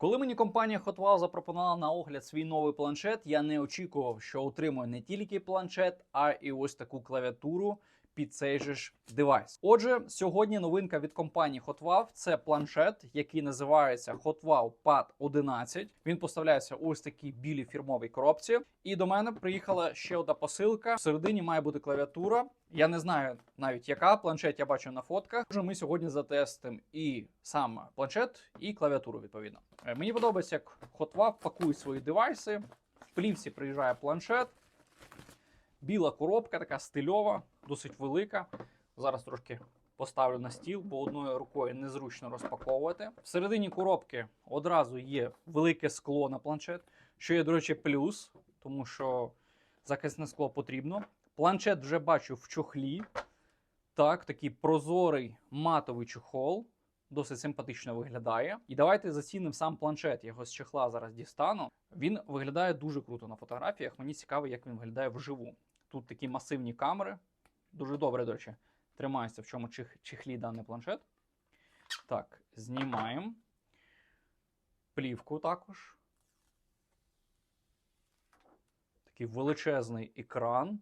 Коли мені компанія Hotwall запропонувала на огляд свій новий планшет, я не очікував, що отримую не тільки планшет, а і ось таку клавіатуру під цей же ж девайс. Отже, сьогодні новинка від компанії Hotwav – це планшет, який називається Hotwav Pad 11. Він поставляється ось такій білій фірмовій коробці. І до мене приїхала ще одна посилка. Всередині має бути клавіатура. Я не знаю навіть яка планшет я бачу на фотках. Отже, ми сьогодні затестимо і сам планшет, і клавіатуру відповідно. Е, Мені подобається, як Hotwav пакує свої девайси. В плівці приїжджає планшет. Біла коробка, така стильова, досить велика. Зараз трошки поставлю на стіл, бо одною рукою незручно розпаковувати. Всередині коробки одразу є велике скло на планшет, що є, до речі, плюс, тому що захисне скло потрібно. Планшет вже бачу в чохлі. Так, такий прозорий матовий чохол. Досить симпатично виглядає. І давайте зацінимо сам планшет. Я його з чехла зараз дістану. Він виглядає дуже круто на фотографіях. Мені цікаво, як він виглядає вживу. Тут такі масивні камери. Дуже добре, до речі, тримається в чому чих, чехлі даний планшет. Так, знімаємо. Плівку також. Такий величезний екран.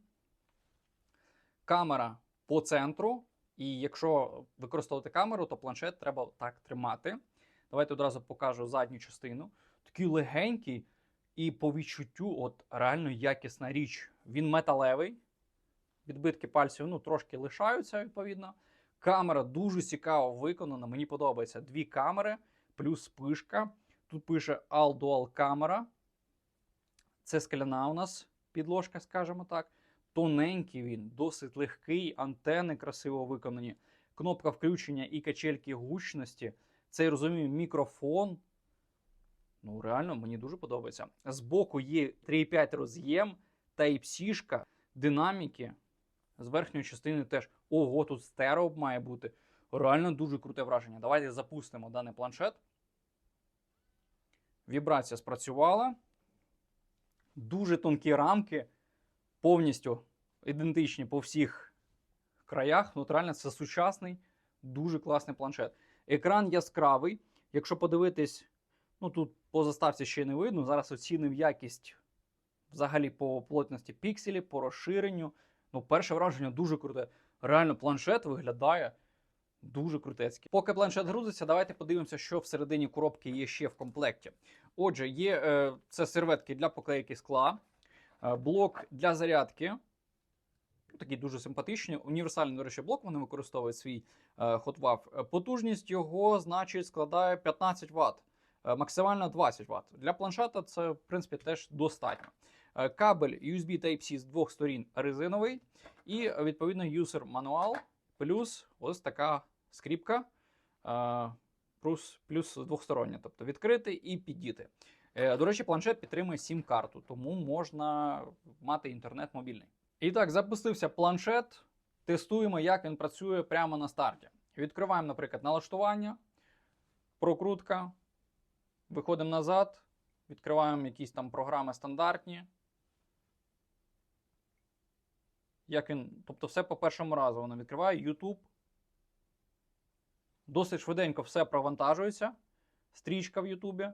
Камера по центру. І якщо використовувати камеру, то планшет треба так тримати. Давайте одразу покажу задню частину. Такий легенький і по відчуттю, от реально якісна річ. Він металевий. Відбитки пальців ну, трошки лишаються, відповідно. Камера дуже цікаво виконана. Мені подобається дві камери, плюс спишка. Тут пише All Dual камера. Це скляна у нас підложка, скажімо так. Тоненький він, досить легкий, антени красиво виконані. Кнопка включення і качельки гучності. Це я розумію, мікрофон. Ну, реально, мені дуже подобається. Збоку є 3,5 роз'єм, Type-C, динаміки. З верхньої частини теж. Ого, тут стерео має бути. Реально дуже круте враження. Давайте запустимо даний планшет. Вібрація спрацювала. Дуже тонкі рамки, повністю ідентичні по всіх краях. Ну, реально, це сучасний, дуже класний планшет. Екран яскравий. Якщо подивитись, ну тут по заставці ще не видно. Зараз оцінив якість взагалі по плотності пікселів, по розширенню. Ну, перше враження дуже круте. Реально, планшет виглядає дуже крутецький. Поки планшет грузиться, давайте подивимося, що всередині коробки є ще в комплекті. Отже, є е, це серветки для поклейки скла, е, блок для зарядки. Такі дуже симпатичні. Універсальний, до речі, блок вони використовують свій HotWav. Е, Потужність його, значить, складає 15 Вт. Максимально 20 Вт. Для планшета це, в принципі, теж достатньо. Е, Кабель USB Type-C з двох сторін резиновий, і відповідно юзер мануал, плюс ось така скріпка, е, плюс, плюс двохстороння, тобто відкрити і піддіти. Е, До речі, планшет підтримує сім-карту, тому можна мати інтернет мобільний. І так, запустився планшет. Тестуємо, як він працює прямо на старті. Відкриваємо, наприклад, налаштування, прокрутка. Виходимо назад, відкриваємо якісь там програми стандартні. Як він, тобто, все по першому разу воно відкриває. YouTube. Досить швиденько все провантажується. Стрічка в Ютубі.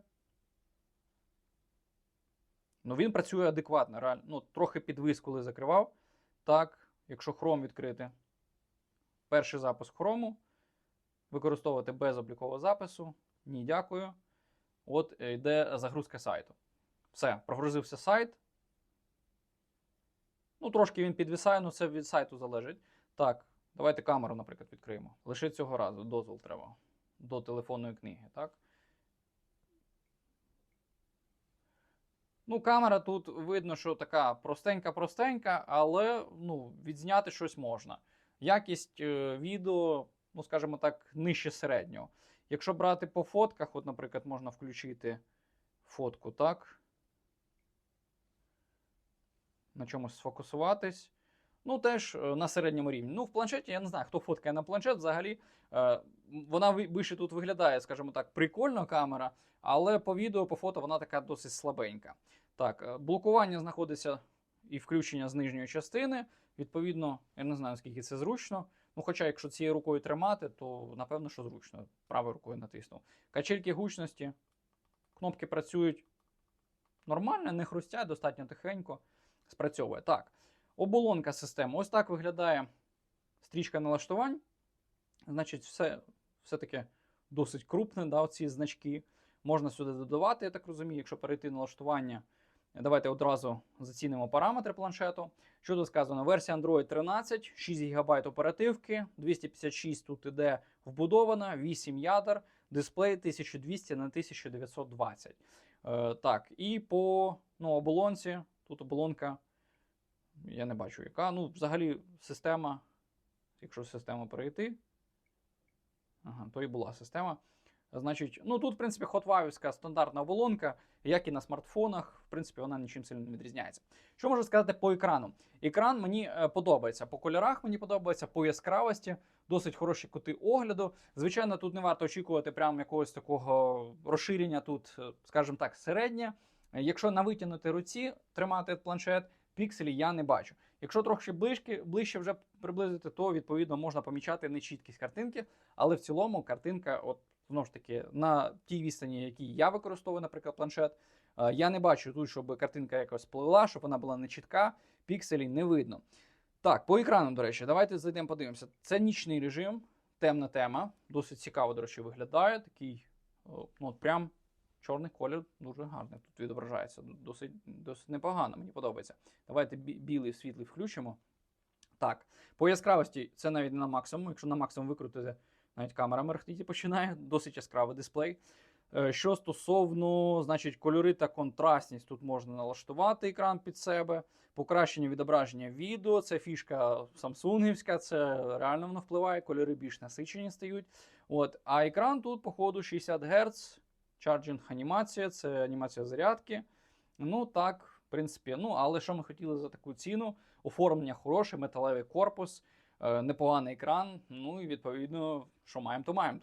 Ну, він працює адекватно, реально. Ну, трохи підвис, коли закривав. Так, якщо Chrome відкрити, перший запуск Chrome, використовувати без облікового запису. Ні, дякую. От е, йде загрузка сайту. Все, прогрузився сайт. Ну, трошки він підвисає, але це від сайту залежить. Так, давайте камеру, наприклад, відкриємо. Лише цього разу дозвол треба до телефонної книги. так? Ну, камера тут видно, що така простенька-простенька, але ну, відзняти щось можна. Якість е, відео, ну, скажімо так, нижче середнього. Якщо брати по фотках, от, наприклад, можна включити фотку, так? На чомусь сфокусуватись. Ну, теж е, на середньому рівні. Ну, в планшеті, я не знаю, хто фоткає на планшет взагалі. Е, вона вище тут виглядає, скажімо так, прикольно камера, але по відео, по фото вона така досить слабенька. Так, е, блокування знаходиться і включення з нижньої частини. Відповідно, я не знаю, наскільки це зручно. Ну, хоча, якщо цією рукою тримати, то напевно, що зручно. Правою рукою натиснув. Качельки гучності. Кнопки працюють нормально, не хрустять, достатньо тихенько спрацьовує. Так, оболонка системи. Ось так виглядає стрічка налаштувань. Значить, все, все-таки досить крупне, да, ці значки. Можна сюди додавати, я так розумію, якщо перейти на налаштування. Давайте одразу зацінимо параметри планшету. Що тут сказано? Версія Android 13, 6 ГБ оперативки, 256 тут іде вбудована, 8 ядер, дисплей 1200 на 1920. Е, так, і по ну, оболонці, тут оболонка, я не бачу яка. Ну, взагалі, система, якщо систему перейти, ага, то і була система. Значить, ну тут, в принципі, хотвавівська стандартна оболонка, як і на смартфонах, в принципі, вона нічим сильно не відрізняється. Що можу сказати по екрану? Екран мені е, подобається. По кольорах мені подобається, по яскравості, досить хороші кути огляду. Звичайно, тут не варто очікувати прямо якогось такого розширення, тут, е, скажімо так, середнє. Е, Якщо на витягнути руці тримати планшет, пікселі я не бачу. Якщо трохи ближче, ближче вже приблизити, то відповідно можна помічати нечіткість картинки, але в цілому картинка, от знову ж таки, на тій відстані, якій я використовую, наприклад, планшет, е, я не бачу тут, щоб картинка якось пливла, щоб вона була нечітка, пікселі не видно. Так, по екрану, до речі, давайте зайдемо подивимося. Це нічний режим, темна тема. Досить цікаво, до речі, виглядає. Такий, ну, прям чорний колір дуже гарний тут відображається. Досить, досить непогано, мені подобається. Давайте бі- білий світлий включимо. Так, по яскравості це навіть не на максимум. Якщо на максимум викрутити, навіть камера мерехтіти починає, досить яскравий дисплей. Е, Що стосовно, значить, кольори та контрастність, тут можна налаштувати екран під себе. Покращення відображення відео, це фішка самсунгівська, це реально воно впливає, кольори більш насичені стають. От, а екран тут, походу, 60 Гц, чарджинг анімація, це анімація зарядки. Ну так, в принципі, ну, але що ми хотіли за таку ціну? Оформлення хороше, металевий корпус, е, непоганий екран. Ну і відповідно, що маємо, то маємо.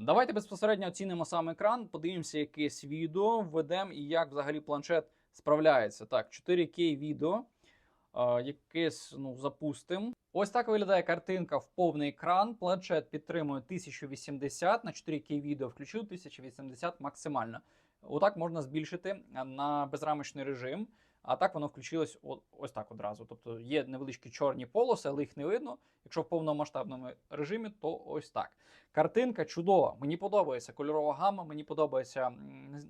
Давайте безпосередньо оцінимо сам екран, подивимося якесь відео, введемо і як взагалі планшет справляється. Так, 4К відео. Якесь ну, запустимо. Ось так виглядає картинка в повний екран. Планшет підтримує 1080 на 4К відео, включив 1080 максимально. Отак можна збільшити на безрамочний режим. А так воно включилось ось так одразу. Тобто є невеличкі чорні полоси, але їх не видно. Якщо в повномасштабному режимі, то ось так. Картинка чудова. Мені подобається кольорова гама, мені подобається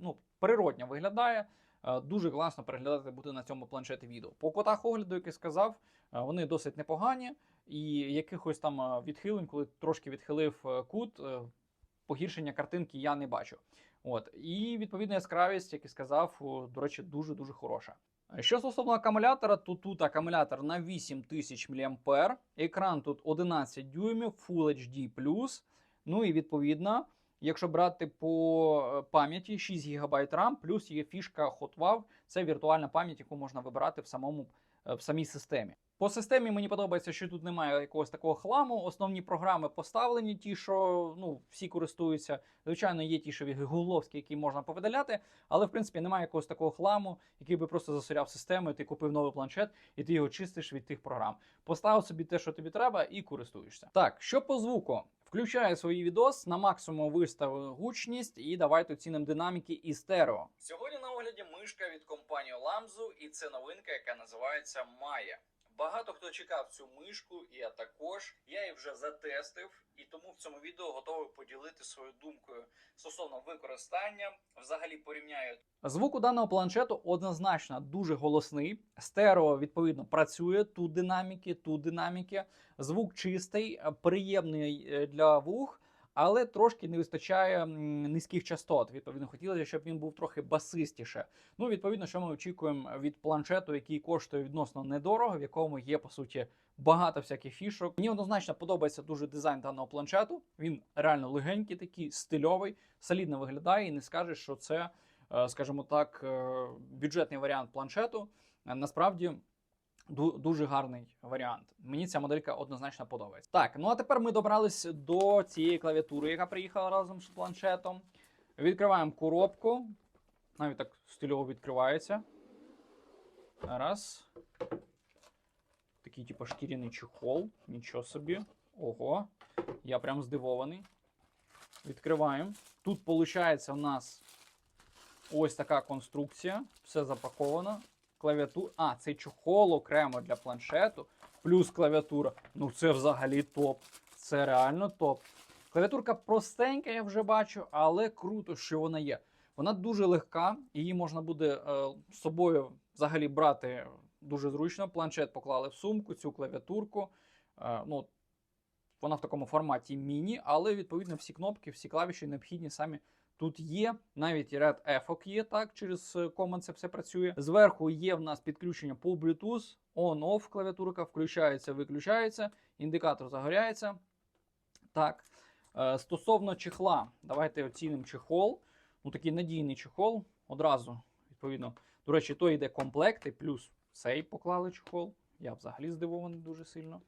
ну, природня виглядає. Е, Дуже класно переглядати буде на цьому планшеті відео. По котах огляду, як я сказав, е, вони досить непогані. І якихось там е, відхилень, коли трошки відхилив кут, погіршення картинки я не бачу. От. І відповідна яскравість, як і сказав, до речі, дуже-дуже хороша. Що стосовно акумулятора, то тут акумулятор на 8000 мА, екран тут 11 дюймів, Full HD+. Ну і відповідно, якщо брати по е, пам'яті 6 ГБ RAM, плюс є фішка HotWav, це віртуальна пам'ять, яку можна вибирати в самому е, в самій системі. По системі мені подобається, що тут немає якогось такого хламу. Основні програми поставлені, ті, що ну, всі користуються. Звичайно, є ті, що гугловські, які можна повидаляти, але в принципі немає якогось такого хламу, який би просто засоряв систему, і ти купив новий планшет, і ти його чистиш від тих програм. Постав собі те, що тобі треба, і користуєшся. Так, що по звуку? Включаю свій відос, на максимум виставив гучність і давайте оцінимо динаміки і стерео. Сьогодні на огляді мишка від компанії Lamzu, і це новинка, яка називається Maya. Багато хто чекав цю мишку, і я також. Я її вже затестив, і тому в цьому відео готовий поділити свою думкою стосовно використання. Взагалі порівняю. Звук у даного планшету однозначно дуже голосний. Стерео відповідно працює. Тут динаміки, тут динаміки. Звук чистий, приємний е, для вух. Але трошки не вистачає низьких частот. Відповідно, хотілося, щоб він був трохи басистіше. Ну, відповідно, що ми очікуємо від планшету, який коштує відносно недорого, в якому є по суті багато всяких фішок. Мені однозначно подобається дуже дизайн даного планшету. Він реально легенький, такий стильовий, солідно виглядає, і не скажеш, що це, е, скажімо так, е, бюджетний варіант планшету. Насправді. Ду- Дуже гарний варіант. Мені ця моделька однозначно подобається. Так, ну а тепер ми добрались до цієї клавіатури, яка приїхала разом з планшетом. Відкриваємо коробку. Навіть так стильово відкривається. Раз. Такий, типу, шкіряний чехол. Нічого собі. Ого. Я прям здивований. Відкриваємо. Тут, виходить, у нас Ось така конструкція, все запаковано. Клавіатура. А, це чохол окремо для планшету, плюс клавіатура. Ну це взагалі топ. Це реально топ. Клавіатурка простенька, я вже бачу, але круто, що вона є. Вона дуже легка, її можна буде е, з собою взагалі брати дуже зручно. Планшет поклали в сумку, цю клавіатурку. Е, ну, вона в такому форматі міні, але відповідно всі кнопки, всі клавіші необхідні самі тут є. Навіть ряд ефок є так, через е, Command це все працює. Зверху є в нас підключення по Bluetooth, on-off клавіатурка, включається, виключається, індикатор загоряється. Так. Е, Стосовно чехла, давайте оцінимо чехол. Ну, такий надійний чехол. Одразу, відповідно. До речі, то йде комплекти, плюс цей поклали чехол. Я взагалі здивований дуже сильно.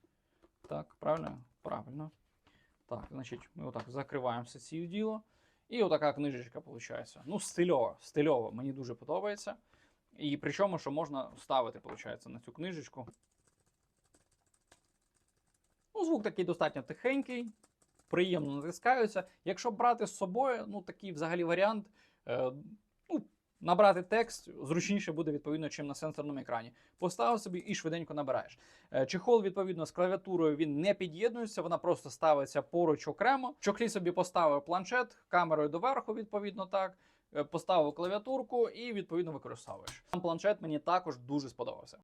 Так, правильно? Правильно. Так, значить, ми отак закриваємо все це діло. І отака книжечка виходить. Ну, стильова, стильова, мені дуже подобається. І причому, що можна ставити, виходить, на цю книжечку. Ну, звук такий достатньо тихенький, приємно натискаються. Якщо брати з собою, ну такий взагалі варіант. Набрати текст зручніше буде відповідно, чим на сенсорному екрані. Поставив собі і швиденько набираєш. Е, Чехол, відповідно, з клавіатурою він не під'єднується, вона просто ставиться поруч окремо. Чохлі собі поставив планшет камерою доверху, відповідно так. Е, Поставив клавіатурку і відповідно використовуєш. Сам планшет мені також дуже сподобався.